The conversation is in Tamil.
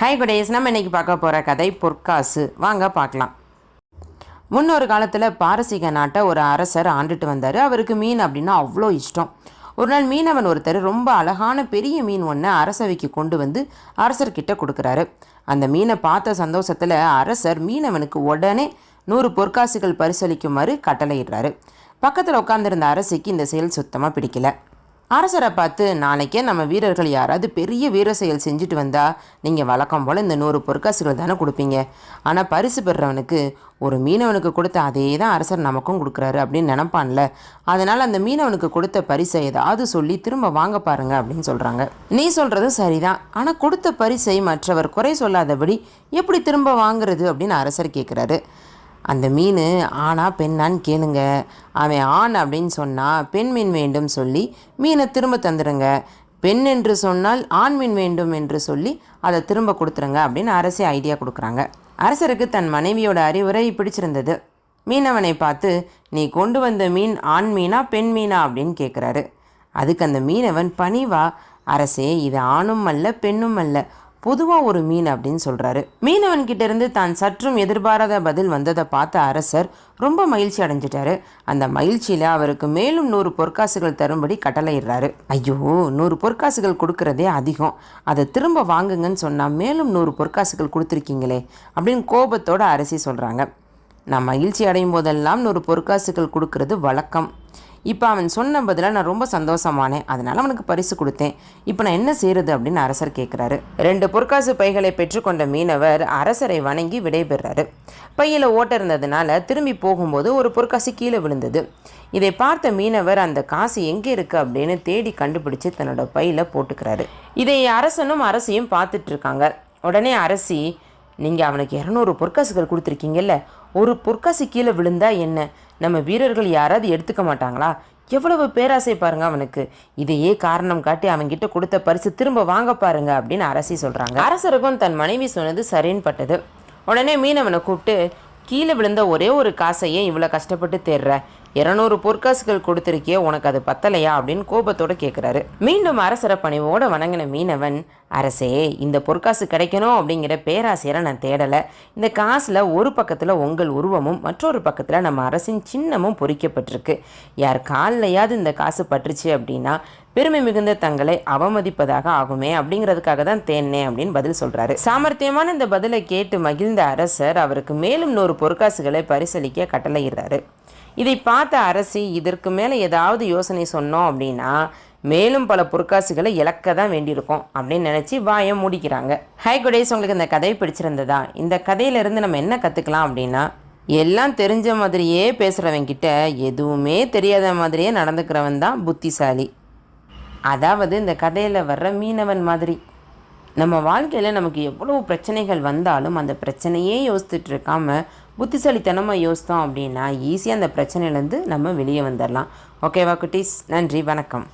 ஹாய் குடேஸ் நம்ம இன்னைக்கு பார்க்க போகிற கதை பொற்காசு. வாங்க பார்க்கலாம். முன்னொரு காலத்தில் பாரசீக நாட்டை ஒரு அரசர் ஆண்டுட்டு வந்தார். அவருக்கு மீன் அப்படின்னா அவ்வளோ இஷ்டம். ஒரு நாள் மீனவன் ஒருத்தர் ரொம்ப அழகான பெரிய மீன் ஒன்று அரசவைக்கு கொண்டு வந்து அரசர்கிட்ட கொடுக்குறாரு. அந்த மீனை பார்த்த சந்தோஷத்தில் அரசர் மீனவனுக்கு உடனே நூறு பொற்காசுகள் பரிசளிக்குமாறு கட்டளையிடுறாரு. பக்கத்தில் உட்காந்துருந்த அரசிக்கு இந்த செயல் சுத்தமாக பிடிக்கல. அரசரை பார்த்து நாளைக்கே நம்ம வீரர்கள் யாராவது பெரிய வீர செயல் செஞ்சுட்டு வந்தால் நீங்கள் வழக்கம் போல் இந்த நூறு பொற்காசுகள் தானே கொடுப்பீங்க. ஆனால் பரிசு பெறுறவனுக்கு ஒரு மீனவனுக்கு கொடுத்த அதே தான் அரசர் நமக்கும் கொடுக்குறாரு அப்படின்னு நினப்பான்ல. அதனால் அந்த மீனவனுக்கு கொடுத்த பரிசை ஏதாவது சொல்லி திரும்ப வாங்க பாருங்க அப்படின்னு சொல்கிறாங்க நீ சொல்கிறதும் சரிதான். ஆனால் கொடுத்த பரிசை மற்றவர் குறை சொல்லாதபடி எப்படி திரும்ப வாங்குறது அப்படின்னு அரசர் கேட்குறாரு அந்த மீன் ஆனா பெண்ணான்னு கேளுங்க. அவன் ஆண் அப்படின்னு சொன்னால் பெண் மீன் வேண்டும் சொல்லி மீனை திரும்ப தந்துடுங்க பெண் என்று சொன்னால் ஆண் மீன் வேண்டும் என்று சொல்லி அதை திரும்ப கொடுத்துருங்க அப்படின்னு அரசே ஐடியா கொடுக்குறாங்க. அரசருக்கு தன் மனைவியோட அறிவுரை பிடிச்சிருந்தது. மீனவனை பார்த்து நீ கொண்டு வந்த மீன் ஆண் மீனா பெண் மீனா? அப்படின்னு கேட்குறாரு அதுக்கு அந்த மீனவன் பணிவா அரசே இது ஆணும் அல்ல பெண்ணும் அல்ல. பொதுவாக ஒரு மீன் அப்படின்னு சொல்கிறாரு மீனவன்கிட்ட இருந்து தான் சற்றும் எதிர்பாராத பதில் வந்ததை பார்த்த அரசர் ரொம்ப மகிழ்ச்சி அடைஞ்சிட்டாரு. அந்த மகிழ்ச்சியில் அவருக்கு மேலும் நூறு பொற்காசுகள் தரும்படி கட்டளையிடுறாரு. ஐயோ நூறு பொற்காசுகள் கொடுக்கறதே அதிகம். அதை திரும்ப வாங்குங்கன்னு சொன்னால் மேலும் நூறு பொற்காசுகள் கொடுத்துருக்கீங்களே அப்படின்னு கோபத்தோட அரசி சொல்கிறாங்க நான் மகிழ்ச்சி அடையும் போதெல்லாம் நூறு பொற்காசுகள் கொடுக்கறது வழக்கம். இப்போ அவன் சொன்ன பதிலாக நான் ரொம்ப சந்தோஷமானேன். அதனால் அவனுக்கு பரிசு கொடுத்தேன். இப்போ நான் என்ன செய்கிறது அப்படின்னு அரசர் கேட்குறாரு ரெண்டு பொற்காசு பைகளை பெற்றுக்கொண்ட மீனவர் அரசரை வணங்கி விடைபெறாரு பையில் ஓட்ட இருந்ததுனால திரும்பி போகும்போது ஒரு பொற்காசு கீழே விழுந்தது. இதை பார்த்த மீனவர் அந்த காசு எங்கே இருக்குது அப்படின்னு தேடி கண்டுபிடிச்சு தன்னோட பையில் போட்டுக்கிறாரு. இதை அரசனும் அரசியும் பார்த்துட்டு இருக்காங்க. உடனே அரசி நீங்கள் அவனுக்கு இரநூறு பொற்காசுகள் கொடுத்துருக்கீங்கல்ல. ஒரு பொற்காசு கீழே விழுந்தா என்ன? நம்ம வீரர்கள் யாராவது எடுத்துக்க மாட்டாங்களா? எவ்வளவு பேராசை பாருங்க அவனுக்கு. இதையே காரணம் காட்டி அவன்கிட்ட கொடுத்த பரிசு திரும்ப வாங்க பாருங்க அப்படின்னு அரசி சொல்கிறாங்க அரசருக்கும் தன் மனைவி சொன்னது சரின்னு பட்டது உடனே மீனவனை கூப்பிட்டு கீழே விழுந்த ஒரே ஒரு காசையே இவ்வளோ கஷ்டப்பட்டு தேடுற? இரநூறு பொற்காசுகள் கொடுத்துருக்கியே உனக்கு அது பத்தலையா? அப்படின்னு கோபத்தோடு கேட்குறாரு மீண்டும் அரசர பணிவோடு வணங்கின மீனவன் அரசே இந்த பொற்காசு கிடைக்கணும் அப்படிங்கிற பேராசையரை நான் தேடலை. இந்த காசில் ஒரு பக்கத்தில் உங்கள் உருவமும் மற்றொரு பக்கத்தில் நம்ம அரசின் சின்னமும் பொறிக்கப்பட்டிருக்கு. யார் காலிலையாவது இந்த காசு பற்றுச்சு அப்படின்னா பெருமை மிகுந்த தங்களை அவமதிப்பதாக ஆகுமே அப்படிங்கிறதுக்காக தான் தேன்னே அப்படின்னு பதில் சொல்கிறாரு சாமர்த்தியமான இந்த பதிலை கேட்டு மகிழ்ந்த அரசர் அவருக்கு மேலும் நூறு பொற்காசுகளை பரிசளிக்க கட்டளையிடுறாரு. இதை பார்த்த அரசி இதற்கு மேலே ஏதாவது யோசனை சொன்னோம் அப்படின்னா மேலும் பல பொற்காசுகளை இழக்க தான் வேண்டியிருக்கும் அப்படின்னு நினச்சி வாயை மூடிக்கிறாங்க. ஹை குடேஸ் உங்களுக்கு இந்த கதை பிடிச்சிருந்ததா? இந்த கதையிலேருந்து நம்ம என்ன கற்றுக்கலாம் அப்படின்னா எல்லாம் தெரிஞ்ச மாதிரியே பேசுகிறவங்கிட்ட எதுவுமே தெரியாத மாதிரியே நடந்துக்கிறவன் தான் புத்திசாலி. அதாவது இந்த கதையில் வர்ற மீனவன் மாதிரி. நம்ம வாழ்க்கையில் நமக்கு எவ்வளோ பிரச்சனைகள் வந்தாலும் அந்த பிரச்சனையே யோசித்துட்டு இருக்காம புத்திசாலித்தனமாக யோசித்தோம் அப்படின்னா ஈஸியாக அந்த பிரச்சனையிலேருந்து நம்ம வெளியே வந்துடலாம் ஓகேவா குட்டீஸ்? நன்றி வணக்கம்.